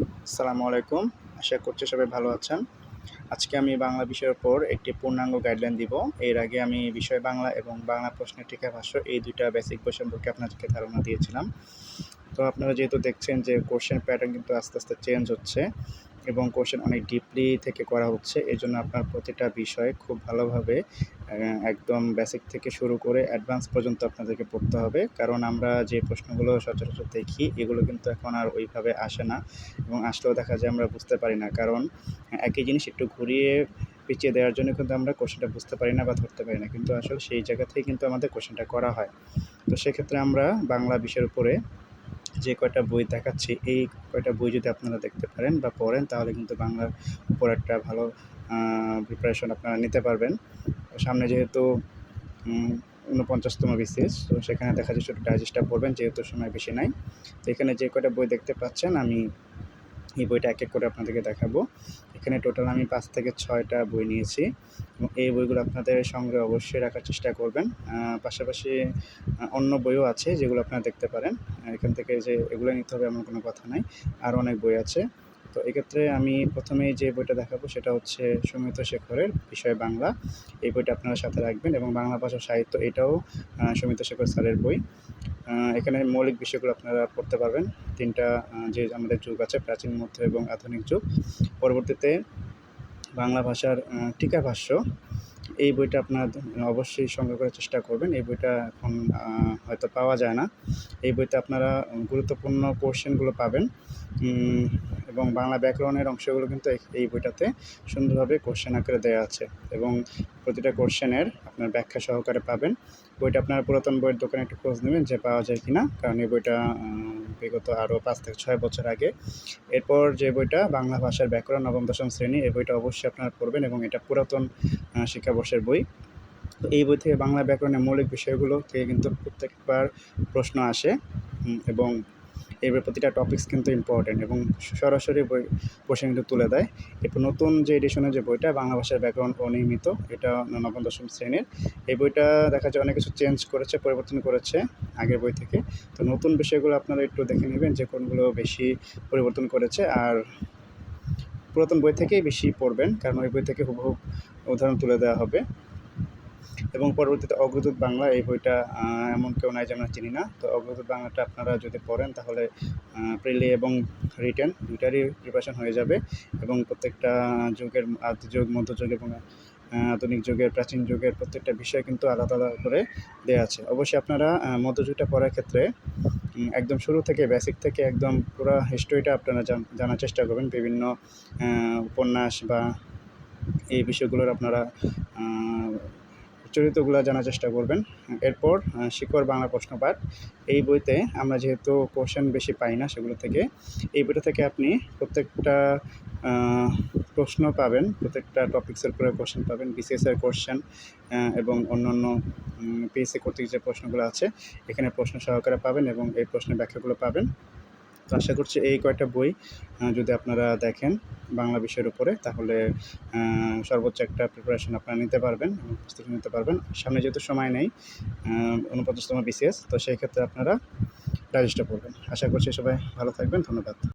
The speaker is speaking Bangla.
আসসালামু আলাইকুম। আশা করছি সবাই ভালো আছেন। আজকে আমি বাংলা বিষয়ের উপর একটি পূর্ণাঙ্গ গাইডলাইন দিব। এর আগে আমি বিষয় বাংলা এবং বাংলা প্রশ্নের টিকা ভাষ্য এই দুইটা বেসিক বই সম্পর্কে আপনাদেরকে ধারণা দিয়েছিলাম। তো আপনারা যেহেতু দেখছেন যে কোশ্চেন প্যাটার্ন কিন্তু আস্তে আস্তে চেঞ্জ হচ্ছে এবং কোশ্চেন অনেক ডিপলি থেকে করা হচ্ছে। এই জন্য আপনার প্রতিটা বিষয় খুব ভালোভাবে একদম বেসিক থেকে শুরু করে অ্যাডভান্স পর্যন্ত আপনাদেরকে পড়তে হবে। কারণ আমরা যে প্রশ্নগুলো সচরাচর দেখি, এগুলো কিন্তু এখন আর ওইভাবে আসে না এবং আসলেও দেখা যায় আমরা বুঝতে পারি না। কারণ একই জিনিস একটু ঘুরিয়ে পিছিয়ে দেওয়ার জন্য কিন্তু আমরা কোশ্চেনটা বুঝতে পারি না বা ধরতে পারি না। কিন্তু আসলে সেই জায়গা থেকে কিন্তু আমাদের কোশ্চেনটা করা হয়। তো সেক্ষেত্রে আমরা বাংলা বিষয়ের উপরে যে কয়টা বই দেখাচ্ছি, এই কয়টা বই যদি আপনারা দেখতে পারেন বা পড়েন, তাহলে কিন্তু বাংলার উপর একটা ভালো প্রিপারেশন আপনারা নিতে পারবেন। সামনে যেহেতু ঊনপঞ্চাশতম বিসিএস তো সেখানে দেখা যাচ্ছে একটু ডাইজেস্টটা পড়বেন, যেহেতু সময় বেশি নাই। তো এখানে যে কয়টা বই দেখতে পাচ্ছেন, আমি এই বইটা এক এক করে আপনাদেরকে দেখাবো। এখানে টোটাল আমি পাঁচ থেকে ছয়টা বই নিয়েছি এবং এই বইগুলো আপনাদের সঙ্গে অবশ্যই রাখার চেষ্টা করবেন। পাশাপাশি অন্য বইও আছে যেগুলো আপনারা দেখতে পারেন। এখান থেকে যে এগুলো নিতে হবে এমন কোনো কথা নাই। আরও অনেক বই আছে। তো এক্ষেত্রে আমি প্রথমেই যে বইটা দেখাবো সেটা হচ্ছে সুমিত শেখরের বিষয় বাংলা। এই বইটা আপনারা সাথে রাখবেন এবং বাংলা ভাষা সাহিত্য এটাও সুমিত শেখর স্যারের বই। এখানে মৌলিক বিষয়গুলো আপনারা পড়তে পারবেন। তিনটা যে আমাদের যুগ আছে, প্রাচীন, মধ্য এবং আধুনিক যুগ। পরবর্তীতে বাংলা ভাষার টিকা ভাষ্য। এই বইটা আপনার অবশ্যই সংগ্রহ করার চেষ্টা করবেন। এই বইটা এখন হয়তো পাওয়া যায় না। এই বইতে আপনারা গুরুত্বপূর্ণ কোশ্চেনগুলো পাবেন। এবং বাংলা ব্যাকরণের অংশগুলো কিন্তু এই- বইটাতে সুন্দরভাবে কোশ্চেন আকারে দেওয়া আছে এবং প্রতিটা কোশ্চেনের আপনার ব্যাখ্যা সহকারে পাবেন। বইটা আপনার পুরাতন বইয়ের দোকানে একটু খোঁজ নেবেন যে পাওয়া যায় কিনা, কারণ এই বইটা বিগত আরও পাঁচ থেকে ছয় বছর আগে। এরপর যে বইটা বাংলা ভাষার ব্যাকরণ নবম, দশম শ্রেণি, এই বইটা অবশ্যই আপনারা পড়বেন এবং এটা পুরাতন শিক্ষাবর্ষের বই। এই বই থেকে বাংলা ব্যাকরণের মৌলিক বিষয়গুলো থেকে কিন্তু প্রত্যেকবার প্রশ্ন আসে এবং এবার প্রতিটা টপিকস কিন্তু ইম্পর্টেন্ট এবং সরাসরি বই কোশ্চেন কিন্তু তুলে দেয়। এরপর নতুন যে এডিশনের যে বইটা, বাংলা ভাষার ব্যাকরণ অনিয়মিত, এটা নবম, দশম শ্রেণির। এই বইটা দেখা যায় অনেক কিছু চেঞ্জ করেছে, পরিবর্তন করেছে আগের বই থেকে। তো নতুন বিষয়গুলো আপনারা একটু দেখে নেবেন যে কোনগুলো বেশি পরিবর্তন করেছে আর পুরাতন বই থেকেই বেশি পড়বেন, কারণ ওই বই থেকে হুবহু উদাহরণ তুলে দেওয়া হবে। এবং পরবর্তীতে অগ্রদূত বাংলা এই বইটা এমন কেউ নাই যে আমরা চিনি না। তো অগ্রদূত বাংলাটা আপনারা যদি পড়েন, তাহলে প্রিলি এবং রিটেন দুইটারই প্রিপারেশন হয়ে যাবে এবং প্রত্যেকটা যুগের আদি যুগ মধ্যযুগ এবং আধুনিক যুগের, প্রাচীন যুগের প্রত্যেকটা বিষয় কিন্তু আলাদা আলাদা করে দেওয়া আছে। অবশ্যই আপনারা মধ্যযুগটা পড়ার ক্ষেত্রে একদম শুরু থেকে বেসিক থেকে একদম পুরো হিস্ট্রিটা আপনারা জানার চেষ্টা করবেন। বিভিন্ন উপন্যাস বা এই বিষয়গুলোর আপনারা চরিত্রগুলো জানার চেষ্টা করবেন। এরপর শিকড় বাংলা প্রশ্নপাঠ এই বইতে আমরা যেহেতু কোশ্চেন বেশি পাই না সেগুলো থেকে, এই বইটা থেকে আপনি প্রত্যেকটা প্রশ্ন পাবেন, প্রত্যেকটা টপিক্সের উপরে কোশ্চেন পাবেন বিসিএস এর কোশ্চেন এবং অন্যান্য পিএসসি কর্তৃক যে প্রশ্নগুলো আছে, এখানে প্রশ্ন সহকারে পাবেন এবং এই প্রশ্নের ব্যাখ্যাগুলো পাবেন। তো আশা করছি এই কয়েকটা বই যদি আপনারা দেখেন বাংলা বিষয়ের উপরে, তাহলে সর্বোচ্চ একটা প্রিপারেশন আপনারা নিতে পারবেন প্রস্তুতি নিতে পারবেন। সামনে যেহেতু সময় নেই উনপঞ্চাশতম বিসিএস তো সেই ক্ষেত্রে আপনারা ডাইজেস্টটা পড়বেন আশা করছি সবাই ভালো থাকবেন। ধন্যবাদ।